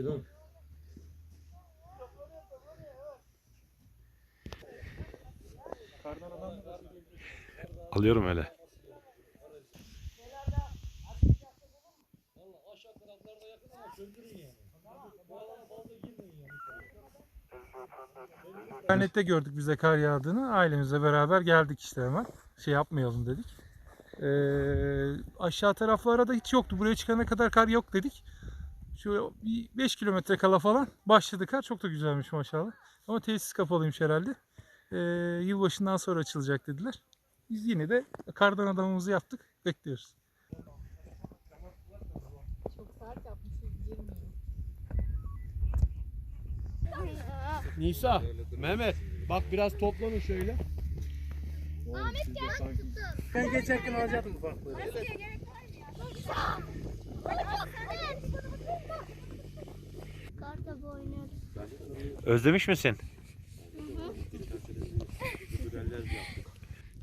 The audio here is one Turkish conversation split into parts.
Şuradan. Alıyorum öyle. İnternette gördük bize kar yağdığını. Ailemizle beraber geldik işte hemen. Şey yapmayalım dedik. Ee, aşağı taraflara da hiç yoktu. Buraya çıkana kadar kar yok dedik. Şöyle 5 kilometre kala falan başladı kar. Çok da güzelmiş maşallah. Ama tesis kapalıymış herhalde. Ee, yılbaşından sonra açılacak dediler. Biz yine de kardan adamımızı yaptık. Bekliyoruz. Nisa, Mehmet bak biraz toplanın şöyle. Ahmet gel. Ben geçerken alacaktım ufaklığı. Kartopu Özlemiş misin?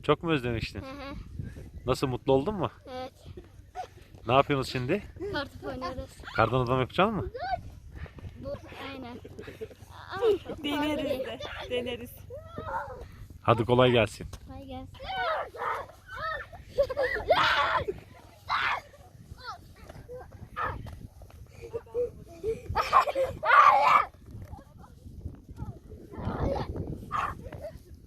Çok mu özlemiştin? Nasıl mutlu oldun mu? Evet. Ne yapıyorsunuz şimdi? Kartof oynuyoruz. Kardan adam yapacak mı? Bu, aynen. Deneriz de. Deneriz. Hadi kolay gelsin. Kolay gelsin.